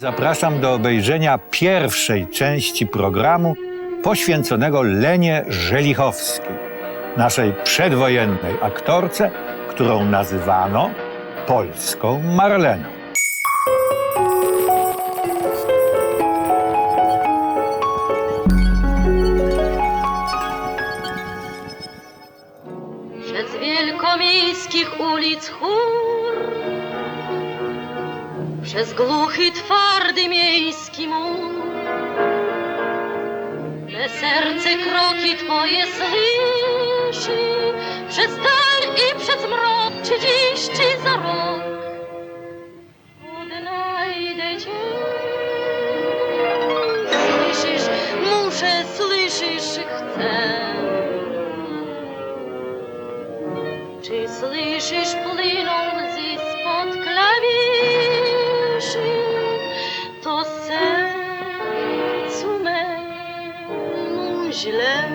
Zapraszam do obejrzenia pierwszej części programu poświęconego Lenie Żelichowskiej, naszej przedwojennej aktorce, którą nazywano polską Marleną. Przez wielkomiejskich ulic Przez głuchy, twardy miejski mur. Me serce kroki twoje słyszy. Przez dal i przez mrok Czy dziś, czy za rok źle.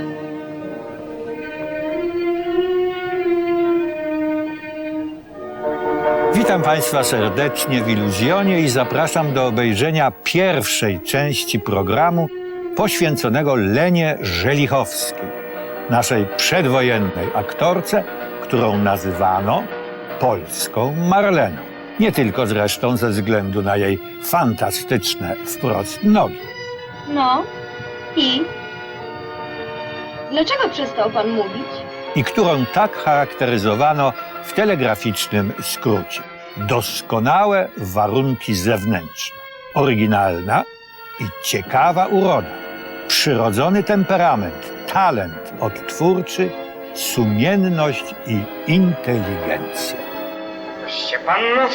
Witam Państwa serdecznie w Iluzjonie i zapraszam do obejrzenia pierwszej części programu poświęconego Lenie Żelichowskiej, naszej przedwojennej aktorce, którą nazywano polską Marleną. Nie tylko zresztą ze względu na jej fantastyczne wprost nogi. No i? Dlaczego przestał pan mówić? i którą tak charakteryzowano w telegraficznym skrócie. Doskonałe warunki zewnętrzne, oryginalna i ciekawa uroda, przyrodzony temperament, talent odtwórczy, sumienność i inteligencja. Proszę panno,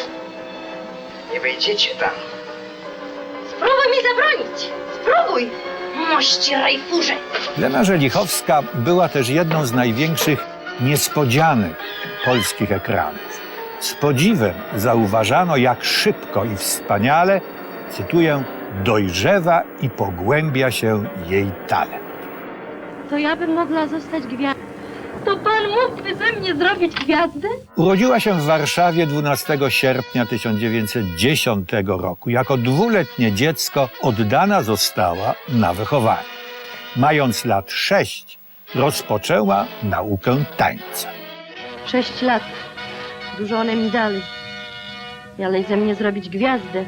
nie wejdziecie tam. Spróbuj mi zabronić! Spróbuj! Mości rajfurze! Lena Żelichowska była też jedną z największych niespodzianek polskich ekranów. Z podziwem zauważano, jak szybko i wspaniale, cytuję, dojrzewa i pogłębia się jej talent. To ja bym mogła zostać gwiazdą. To pan mógłby ze mnie zrobić gwiazdę? Urodziła się w Warszawie 12 sierpnia 1910 roku. Jako dwuletnie dziecko oddana została na wychowanie. Mając lat sześć, rozpoczęła naukę tańca. Sześć lat. Dużo one mi dali. Ale ze mnie zrobić gwiazdę.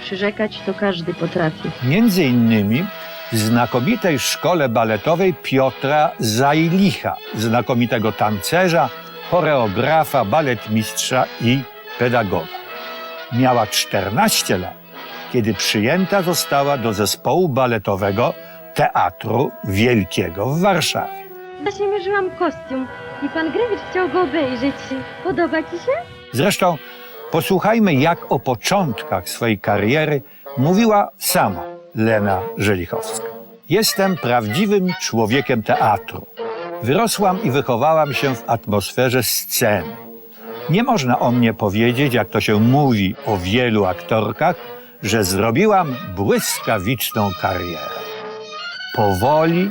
Przyrzekać to każdy potrafi. Między innymi znakomitej szkole baletowej Piotra Zajlicha, znakomitego tancerza, choreografa, baletmistrza i pedagoga. Miała 14 lat, kiedy przyjęta została do zespołu baletowego Teatru Wielkiego w Warszawie. Właśnie mierzyłam kostium i pan Grewicz chciał go obejrzeć. Podoba ci się? Zresztą posłuchajmy, jak o początkach swojej kariery mówiła sama Lena Żelichowska. Jestem prawdziwym człowiekiem teatru. Wyrosłam i wychowałam się w atmosferze sceny. Nie można o mnie powiedzieć, jak to się mówi o wielu aktorkach, że zrobiłam błyskawiczną karierę. Powoli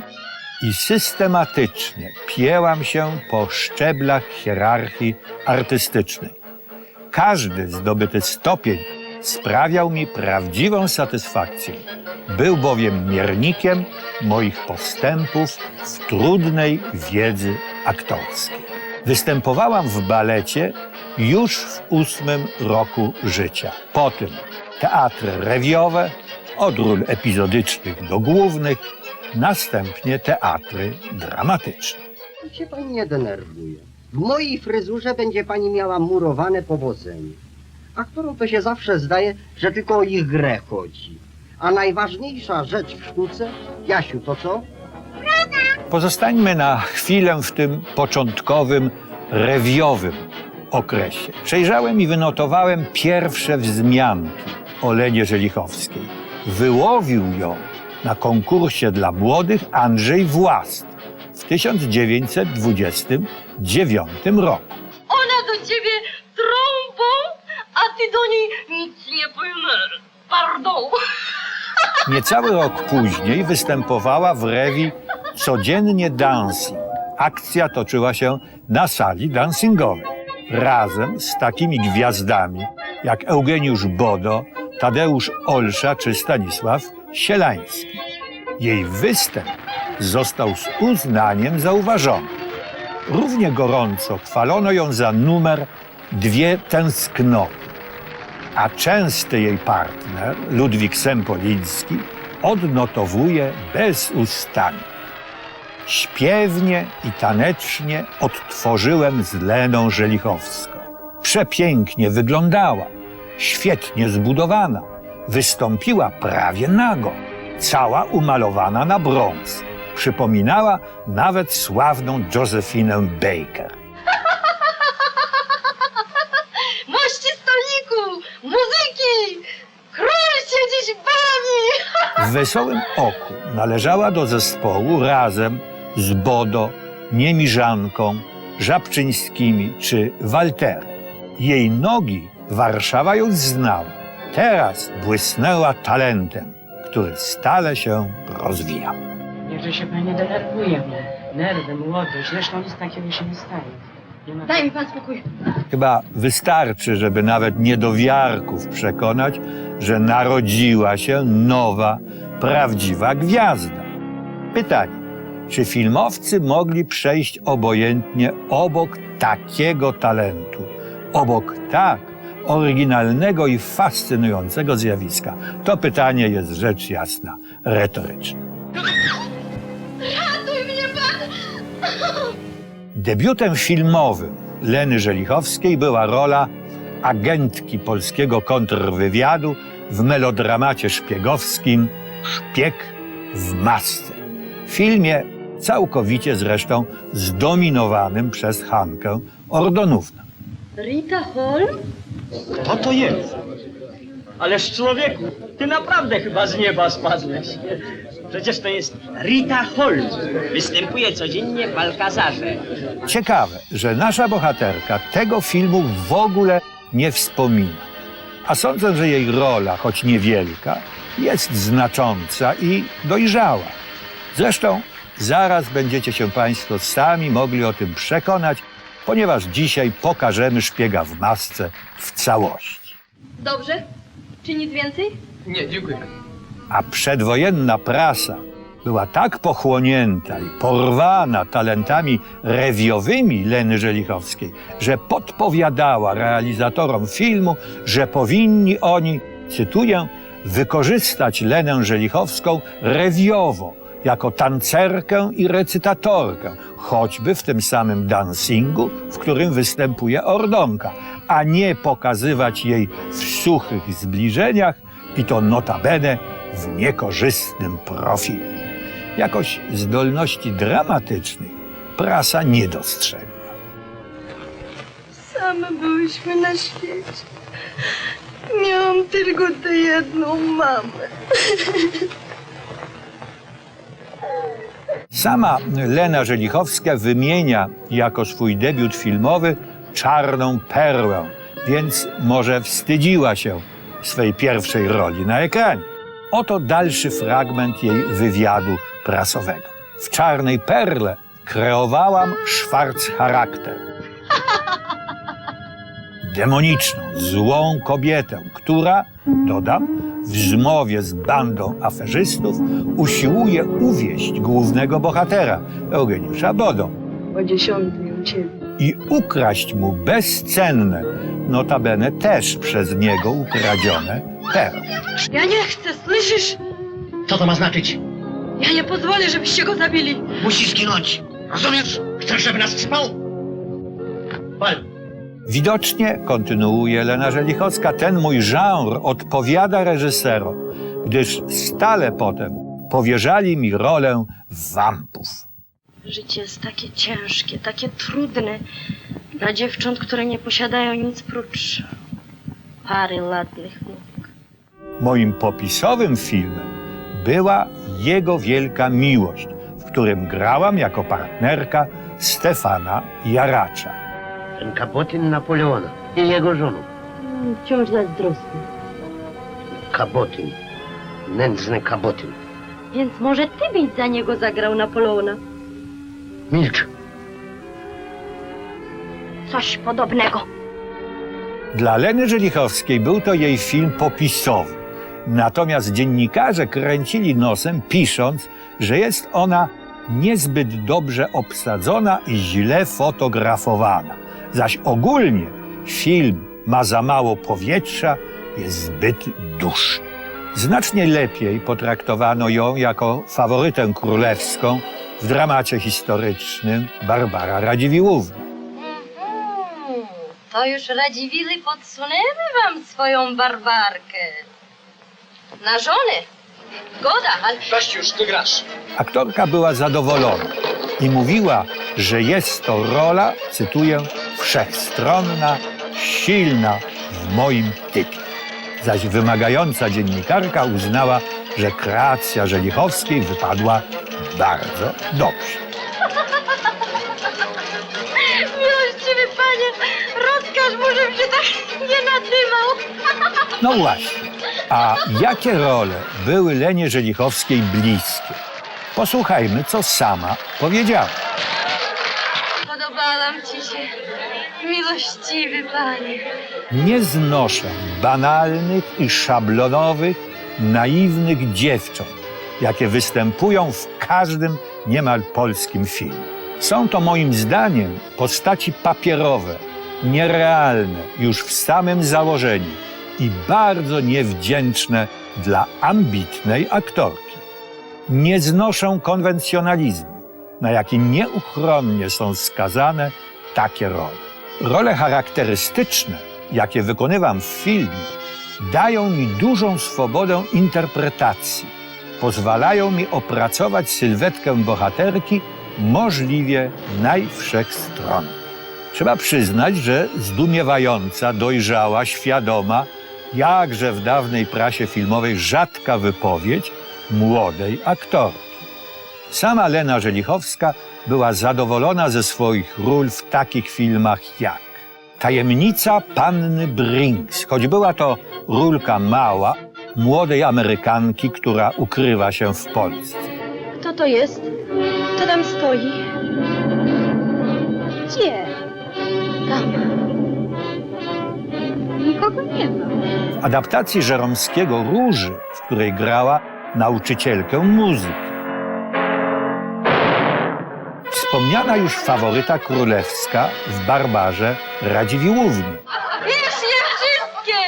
i systematycznie piełam się po szczeblach hierarchii artystycznej. Każdy zdobyty stopień sprawiał mi prawdziwą satysfakcję. Był bowiem miernikiem moich postępów w trudnej wiedzy aktorskiej. Występowałam w balecie już w ósmym roku życia. Potem teatry rewiowe, od ról epizodycznych do głównych, następnie teatry dramatyczne. Niech się pani nie denerwuje. W mojej fryzurze będzie pani miała murowane powodzenie. Aktorom to się zawsze zdaje, że tylko o ich grę chodzi. A najważniejsza rzecz w sztuce, Jasiu, to co? Pozostańmy na chwilę w tym początkowym, rewiowym okresie. Przejrzałem i wynotowałem pierwsze wzmianki o Lenie Żelichowskiej. Wyłowił ją na konkursie dla młodych Andrzej Włast w 1929 roku. Ty do niej nic nie powiem. Pardon. Niecały rok później występowała w rewi Codziennie Dancing. Akcja toczyła się na sali dancingowej. Razem z takimi gwiazdami jak Eugeniusz Bodo, Tadeusz Olsza czy Stanisław Sielański. Jej występ został z uznaniem zauważony. Równie gorąco chwalono ją za numer Dwie tęsknoty, a częsty jej partner, Ludwik Sempoliński, odnotowuje bezustannie. Śpiewnie i tanecznie odtworzyłem z Leną Żelichowską. Przepięknie wyglądała, świetnie zbudowana, wystąpiła prawie nago, cała umalowana na brąz. Przypominała nawet sławną Josephinę Baker. Mości stoliku! Muzyki! Król się dziś bawi! W Wesołym Oku należała do zespołu razem z Bodo, Niemiżanką, Żabczyńskimi czy Walterem. Jej nogi Warszawa już znała. Teraz błysnęła talentem, który stale się rozwijał. Niechże się pani denerwuje. Nerwy, młodość, zresztą nic takiego się nie stanie. Daj mi pan spokój. Chyba wystarczy, żeby nawet niedowiarków przekonać, że narodziła się nowa, prawdziwa gwiazda. Pytanie, czy filmowcy mogli przejść obojętnie obok takiego talentu, obok tak oryginalnego i fascynującego zjawiska? To pytanie jest rzecz jasna, retoryczna. Ratuj mnie pan! Debiutem filmowym Leny Żelichowskiej była rola agentki polskiego kontrwywiadu w melodramacie szpiegowskim Szpieg w masce. Filmie całkowicie zresztą zdominowanym przez Hankę Ordonówna. Rita Holm? Kto to jest? Ależ człowieku, ty naprawdę chyba z nieba spadłeś. Przecież to jest Rita Holmes. Występuje codziennie w Alcazarze. Ciekawe, że nasza bohaterka tego filmu w ogóle nie wspomina. A sądzę, że jej rola, choć niewielka, jest znacząca i dojrzała. Zresztą zaraz będziecie się Państwo sami mogli o tym przekonać, ponieważ dzisiaj pokażemy szpiega w masce w całości. Dobrze? Czy nic więcej? Nie, dziękuję. A przedwojenna prasa była tak pochłonięta i porwana talentami rewiowymi Leny Żelichowskiej, że podpowiadała realizatorom filmu, że powinni oni, cytuję, wykorzystać Lenę Żelichowską rewiowo, jako tancerkę i recytatorkę, choćby w tym samym dancingu, w którym występuje Ordonka, a nie pokazywać jej w suchych zbliżeniach i to notabene w niekorzystnym profilu. Jakoś zdolności dramatycznych prasa nie dostrzegła. Same byłyśmy na świecie. Miałam tylko tę jedną mamę. Sama Lena Żelichowska wymienia jako swój debiut filmowy Czarną Perłę, więc może wstydziła się swej pierwszej roli na ekranie. Oto dalszy fragment jej wywiadu prasowego. W Czarnej Perle kreowałam szwarc charakter. Demoniczną, złą kobietę, która, dodam, w zmowie z bandą aferzystów usiłuje uwieść głównego bohatera, Eugeniusza Bodą, O dziesiątej u ciebie. i ukraść mu bezcenne, notabene też przez niego ukradzione perły. Ja nie chcę, słyszysz? Co to ma znaczyć? Ja nie pozwolę, żebyście go zabili. Musi zginąć. Rozumiesz? Chcesz, żeby nas spał? Wal. Widocznie, kontynuuje Lena Żelichowska, ten mój żanr odpowiada reżyserom, gdyż stale potem powierzali mi rolę wampów. Życie jest takie ciężkie, takie trudne dla dziewcząt, które nie posiadają nic prócz pary ładnych nóg. Moim popisowym filmem była jego wielka miłość, w którym grałam jako partnerka Stefana Jaracza. Ten kabotyn Napoleona i jego żoną. Mm, Wciąż zazdrosny. Kabotyn. Nędzny kabotyn. Więc może ty byś za niego zagrał Napoleona? Milcz. Coś podobnego. Dla Leny Żelichowskiej był to jej film popisowy. Natomiast dziennikarze kręcili nosem, pisząc, że jest ona niezbyt dobrze obsadzona i źle fotografowana. Zaś ogólnie film ma za mało powietrza, jest zbyt duszny. Znacznie lepiej potraktowano ją jako faworytę królewską w dramacie historycznym Barbara Radziwiłłówna. To już Radziwiły podsunęły wam swoją barbarkę. Na żonę. Goda, ale Dość już, ty grasz. Aktorka była zadowolona i mówiła, że jest to rola, cytuję, wszechstronna, silna w moim typie. Zaś wymagająca dziennikarka uznała, że kreacja Żelichowskiej wypadła bardzo dobrze. miłościwy panie, rozkaż mu, żebym się tak nie nadymał. No właśnie. A jakie role były Lenie Żelichowskiej bliskie? Posłuchajmy, co sama powiedziała. Podobałam ci się, miłościwy panie. Nie znoszę banalnych i szablonowych, naiwnych dziewcząt, jakie występują w każdym niemal polskim filmie. Są to moim zdaniem postaci papierowe, nierealne już w samym założeniu i bardzo niewdzięczne dla ambitnej aktorki. Nie znoszę konwencjonalizmu, na jaki nieuchronnie są skazane takie role. Role charakterystyczne, jakie wykonywam w filmie, dają mi dużą swobodę interpretacji, pozwalają mi opracować sylwetkę bohaterki możliwie najwszechstronniej. Trzeba przyznać, że zdumiewająca, dojrzała, świadoma, jakże w dawnej prasie filmowej rzadka wypowiedź młodej aktorki. Sama Lena Żelichowska była zadowolona ze swoich ról w takich filmach jak Tajemnica panny Brinks, choć była to rólka mała, młodej Amerykanki, która ukrywa się w Polsce. Kto to jest? Kto tam stoi? Gdzie? Tam. Nikogo nie ma. W adaptacji Żeromskiego Róży, w której grała nauczycielkę muzyki. Wspomniana już faworyta królewska w Barbarze Radziwiłłównie. Wiesz je wszystkie!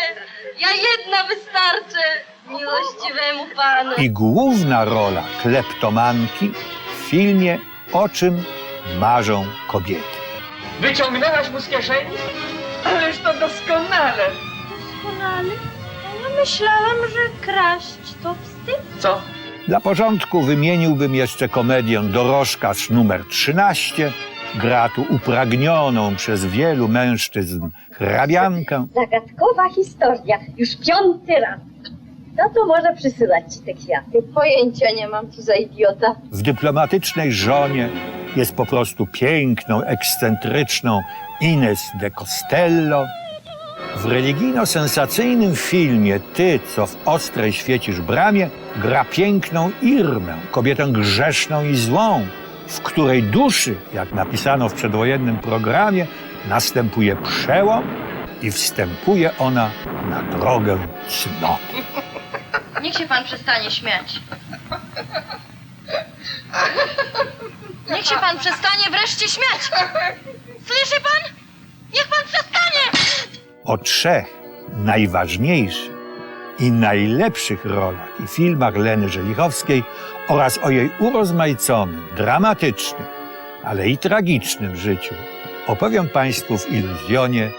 Ja jedna wystarczę miłościwemu panu. i główna rola kleptomanki w filmie O czym marzą kobiety. Wyciągnęłaś mu z kieszeni? Ależ to doskonale. Doskonale. A ja myślałam, że kraść. Co? Dla porządku wymieniłbym jeszcze komedię Dorożkarz numer 13. Gra tu upragnioną przez wielu mężczyzn hrabiankę. Zagadkowa historia. Już piąty raz. No to może przysyłać ci te kwiaty. Pojęcia nie mam, co za idiota. W dyplomatycznej żonie jest po prostu piękną, ekscentryczną Ines de Costello. W religijno-sensacyjnym filmie Ty, co w ostrej świecisz bramie, gra piękną Irmę, kobietę grzeszną i złą, w której duszy, jak napisano w przedwojennym programie, następuje przełom i wstępuje ona na drogę cnoty. Niech się pan przestanie śmiać. Niech się pan przestanie wreszcie śmiać. Słyszy pan? Niech pan przestanie! O trzech najważniejszych i najlepszych rolach i filmach Leny Żelichowskiej oraz o jej urozmaiconym, dramatycznym, ale i tragicznym życiu opowiem Państwu w iluzjonie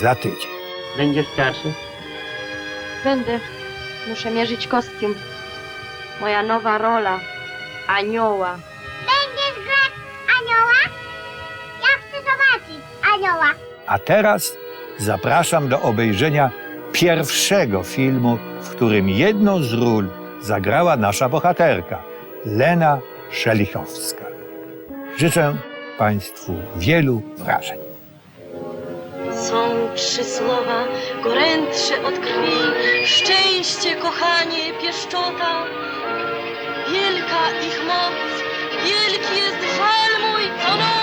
za tydzień. Będziesz starszy? Będę. Muszę mierzyć kostium. Moja nowa rola. Anioła. Będziesz grać anioła? Ja chcę zobaczyć anioła. A teraz zapraszam do obejrzenia pierwszego filmu, w którym jedną z ról zagrała nasza bohaterka, Lena Szelichowska. Życzę Państwu wielu wrażeń. Są trzy słowa, gorętsze od krwi, szczęście, kochanie, pieszczota. Wielka ich moc, wielki jest żal mój co.